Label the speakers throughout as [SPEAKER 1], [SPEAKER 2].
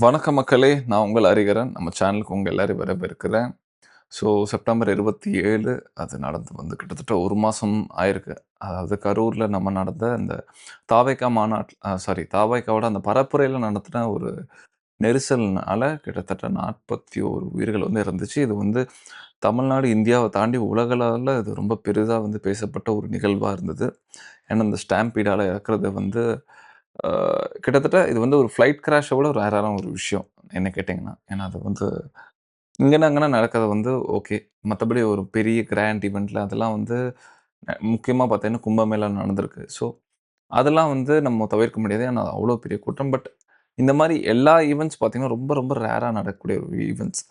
[SPEAKER 1] வணக்க மக்களே. நான் உங்கள் அறிகிறேன் நம்ம சேனலுக்கு உங்கள் எல்லாரையும் வரவேற்கிறேன். ஸோ செப்டம்பர் இருபத்தி ஏழு அது நடந்து வந்து கிட்டத்தட்ட ஒரு மாதம் ஆயிருக்கு. அதாவது கரூரில் நம்ம நடந்த அந்த தாவைக்கா மாநாட்டில் சாரி தாவைக்காவோட அந்த பரப்புரையில் நடத்தின ஒரு நெரிசல்னால கிட்டத்தட்ட நாற்பத்தி ஒரு உயிர்கள் வந்து இருந்துச்சு இது வந்து தமிழ்நாடு இந்தியாவை தாண்டி உலகளவில் இது ரொம்ப பெரிதாக வந்து பேசப்பட்ட ஒரு நிகழ்வாக இருந்தது. ஏன்னா இந்த ஸ்டாம்பீடால் இறக்குறது வந்து கிட்டத்தட்ட இது வந்து ஒரு ஃப்ளைட் கிராஷை விட ஒரு ரேரான ஒரு விஷயம் என்ன கேட்டிங்கன்னா. ஏன்னா அது வந்து இங்கன்னா அங்கேனா நடக்கிறது வந்து ஓகே மற்றபடி ஒரு பெரிய கிராண்ட் ஈவெண்ட்டில் அதெல்லாம் வந்து முக்கியமாக பார்த்தீங்கன்னா கும்பமேளா நடந்திருக்கு. ஸோ அதெல்லாம் வந்து நம்ம தவிர்க்க முடியாது. ஏன்னா அது அவ்வளோ பெரிய கூட்டம். பட் இந்த மாதிரி எல்லா ஈவெண்ட்ஸ் பார்த்தீங்கன்னா ரொம்ப ரொம்ப ரேராக நடக்கக்கூடிய ஒரு ஈவெண்ட்ஸ்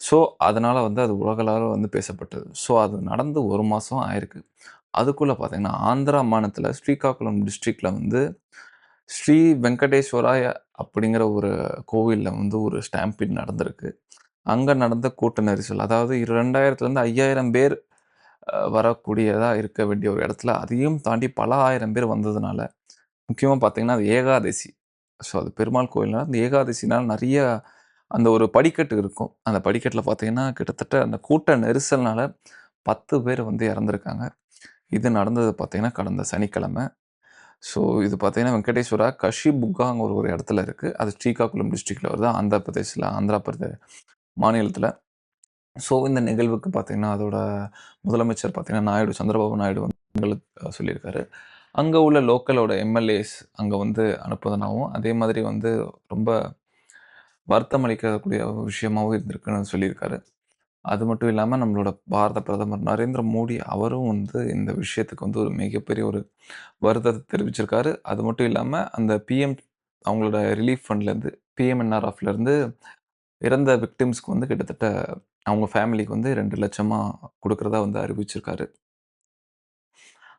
[SPEAKER 1] ஸோ அதனால் வந்து அது உலகளவில் வந்து பேசப்பட்டது. ஸோ அது நடந்து ஒரு மாதம் ஆயிருக்கு. அதுக்குள்ளே பார்த்தீங்கன்னா ஆந்திரா மாநிலத்தில் ஸ்ரீகாக்குளம் டிஸ்ட்ரிக்டில் வந்து ஸ்ரீ வெங்கடேஸ்வராய அப்படிங்கிற ஒரு கோவிலில் வந்து ஒரு ஸ்டாம்பீட் நடந்திருக்கு. அங்கே நடந்த கூட்ட நெரிசல் அதாவது இரண்டாயிரத்துலேருந்து ஐயாயிரம் பேர் வரக்கூடியதாக இருக்க வேண்டிய ஒரு இடத்துல அதையும் தாண்டி பல ஆயிரம் பேர் வந்ததுனால முக்கியமாக பார்த்தீங்கன்னா அது ஏகாதசி. ஸோ அது பெருமாள் கோயில்னால் அந்த ஏகாதசினால் நிறைய அந்த ஒரு படிக்கட்டு இருக்கும். அந்த படிக்கட்டில் பார்த்தீங்கன்னா கிட்டத்தட்ட அந்த கூட்ட நெரிசல்னால பத்து பேர் வந்து இறந்துருக்காங்க. இது நடந்தது பார்த்தீங்கன்னா கடந்த சனிக்கிழமை. ஸோ இது பார்த்தீங்கன்னா வெங்கடேஸ்வரா கஷிபுக்காங்க ஒரு ஒரு இடத்துல இருக்குது அது ஸ்ரீகாக்குளம் டிஸ்ட்ரிக்டில் வருது. ஆந்திர பிரதேசில் ஆந்திரா பிரதேச மாநிலத்தில். ஸோ இந்த நிகழ்வுக்கு பார்த்தீங்கன்னா அதோட முதலமைச்சர் பார்த்திங்கன்னா நாயுடு சந்திரபாபு நாயுடு வந்து எங்களுக்கு, சொல்லியிருக்காரு. அங்கே உள்ள லோக்கலோட எம்எல்ஏஸ் அங்கே வந்து அனுப்புவதனாகவும் அதே மாதிரி வந்து ரொம்ப வருத்தம் அளிக்கக்கூடிய ஒரு விஷயமாகவும் இருந்திருக்குன்னு சொல்லியிருக்காரு. அது மட்டும் இல்லாமல் நம்மளோட பாரத பிரதமர் நரேந்திர மோடி அவரும் வந்து இந்த விஷயத்துக்கு வந்து ஒரு மிகப்பெரிய ஒரு வருத்தத்தை தெரிவிச்சிருக்காரு. அது மட்டும் இல்லாமல் அந்த பிஎம் அவங்களோட ரிலீஃப் ஃபண்ட்லேருந்து பிஎம்என்ஆர்எஃப்லேருந்து இறந்த விக்டிம்ஸ்க்கு வந்து கிட்டத்தட்ட அவங்க ஃபேமிலிக்கு வந்து ரெண்டு லட்சமாக கொடுக்குறதா வந்து அறிவிச்சிருக்காரு.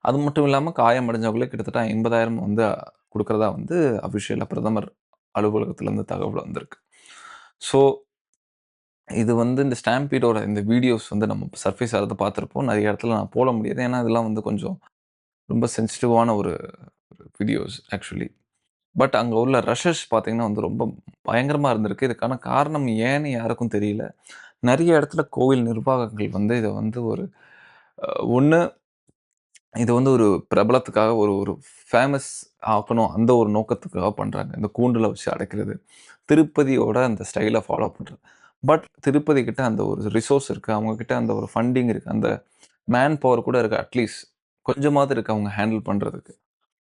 [SPEAKER 1] அது மட்டும் இல்லாமல் காயமடைஞ்சவங்களே கிட்டத்தட்ட ஐம்பதாயிரம் வந்து கொடுக்குறதா வந்து அஃபிஷியலாக பிரதமர் அலுவலகத்துலேருந்து தகவல் வந்திருக்கு. ஸோ இது வந்து இந்த ஸ்டாம்பீடோட இந்த வீடியோஸ் வந்து நம்ம சர்ஃபேஸ் ஆகிறத பார்த்துருப்போம். நிறைய இடத்துல நான் போட முடியாது. ஏன்னா இதெல்லாம் வந்து கொஞ்சம் ரொம்ப சென்சிட்டிவான ஒரு வீடியோஸ் ஆக்சுவலி. பட் அங்கே உள்ள ரஷஸ் பார்த்தீங்கன்னா வந்து ரொம்ப பயங்கரமாக இருந்திருக்கு. இதுக்கான காரணம் ஏன்னு யாருக்கும் தெரியல. நிறைய இடத்துல கோவில் நிர்வாகங்கள் வந்து இதை வந்து ஒரு ஒன்று இது வந்து ஒரு பிரபலத்துக்காக ஒரு ஒரு ஃபேமஸ் ஆக்கணும். அந்த ஒரு நோக்கத்துக்காக பண்ணுறாங்க இந்த கூண்டில் வச்சு அடைக்கிறது. திருப்பதியோட அந்த ஸ்டைலை ஃபாலோ பண்ணுறது பட் திருப்பதி கிட்ட அந்த ஒரு ரிசோர்ஸ் இருக்குது அவங்கக்கிட்ட அந்த ஒரு ஃபண்டிங் இருக்குது அந்த மேன் பவர் கூட இருக்குது அட்லீஸ்ட் கொஞ்சமாவது இருக்குது அவங்க ஹேண்டில் பண்ணுறதுக்கு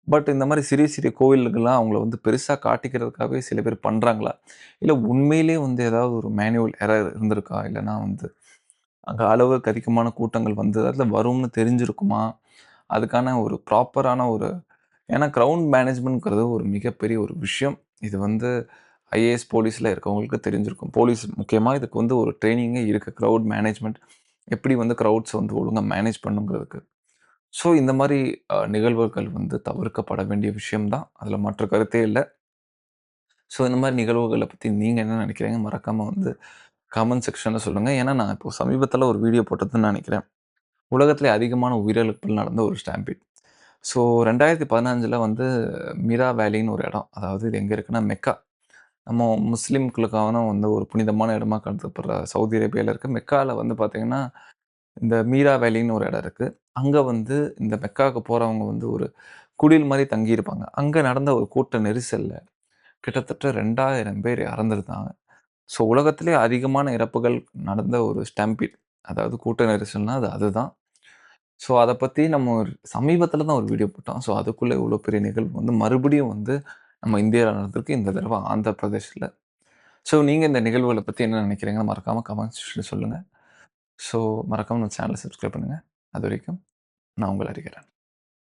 [SPEAKER 1] பட் இந்த மாதிரி சிறிய சிறிய கோவிலுக்கெல்லாம் அவங்கள வந்து பெருசாக காட்டிக்கிறதுக்காகவே சில பேர் பண்ணுறாங்களா இல்லை உண்மையிலே வந்து ஏதாவது ஒரு மேனுவல் எரர் இருந்திருக்கா? இல்லைன்னா வந்து அங்கே அளவுக்கு அதிகமான கூட்டங்கள் வந்து அதில் வரும்னு தெரிஞ்சிருக்குமா? அதுக்கான ஒரு ப்ராப்பரான ஒரு ஏன்னா க்ரௌண்ட் மேனேஜ்மெண்ட்ங்கிறது ஒரு மிகப்பெரிய ஒரு விஷயம். இது வந்து ஐஏஎஸ் போலீஸில் இருக்கவங்களுக்கு தெரிஞ்சிருக்கும். போலீஸ் முக்கியமாக இதுக்கு வந்து ஒரு ட்ரைனிங்கே இருக்குது க்ரௌட் மேனேஜ்மெண்ட் எப்படி வந்து க்ரௌட்ஸ் வந்து ஒழுங்காக மேனேஜ் பண்ணுங்கிறதுக்கு. ஸோ இந்த மாதிரி நிகழ்வுகள் வந்து தவிர்க்கப்பட வேண்டிய விஷயம்தான். அதில் மற்ற கருத்தே இல்லை. ஸோ இந்த மாதிரி நிகழ்வுகளை பற்றி நீங்கள் என்ன நினைக்கிறீங்க? மறக்காமல் வந்து கமெண்ட் செக்ஷனில் சொல்லுங்கள் ஏன்னா நான் இப்போ சமீபத்தில் ஒரு வீடியோ போட்டதுன்னு நினைக்கிறேன். உலகத்திலே அதிகமான உயிரிழப்புகள் நடந்த ஒரு ஸ்டாம்பீட் ஸோ ரெண்டாயிரத்தி பதினஞ்சில் வந்து மீரா வேலின்னு ஒரு இடம். அதாவது இது எங்கே இருக்குன்னா மெக்கா. நம்ம முஸ்லீம்களுக்கான வந்து ஒரு புனிதமான இடமா கருதப்படுற சவுதி அரேபியாவில் இருக்க. மெக்காவில் வந்து பார்த்திங்கன்னா இந்த மீரா வேலின்னு ஒரு இடம் இருக்குது அங்கே வந்து இந்த மெக்காவுக்கு போகிறவங்க வந்து ஒரு குடில் மாதிரி தங்கியிருப்பாங்க. அங்கே நடந்த ஒரு கூட்ட நெரிசலில் கிட்டத்தட்ட ரெண்டாயிரம் பேர் இறந்துருந்தாங்க. ஸோ உலகத்திலே அதிகமான இறப்புகள் நடந்த ஒரு ஸ்டாம்பீட் அதாவது கூட்ட நெரிசல்னால் அது அதுதான் ஸோ அதை பற்றி நம்ம ஒரு சமீபத்தில் தான் ஒரு வீடியோ போட்டோம். ஸோ அதுக்குள்ளே இவ்வளோ பெரிய நிகழ்வு வந்து மறுபடியும் வந்து நம்ம இந்தியாவில் நடந்திருக்கு இந்த தடவை ஆந்திர பிரதேசில் ஸோ நீங்கள் இந்த நிகழ்வுகளை பற்றி என்ன நினைக்கிறீங்கன்னு மறக்காமல் கமெண்ட்ஸ் சொல்லுங்கள் ஸோ மறக்காமல் நம்ம சேனலை சப்ஸ்கிரைப் பண்ணுங்கள் அது வரைக்கும் நான் உங்களை அறிகிறேன்.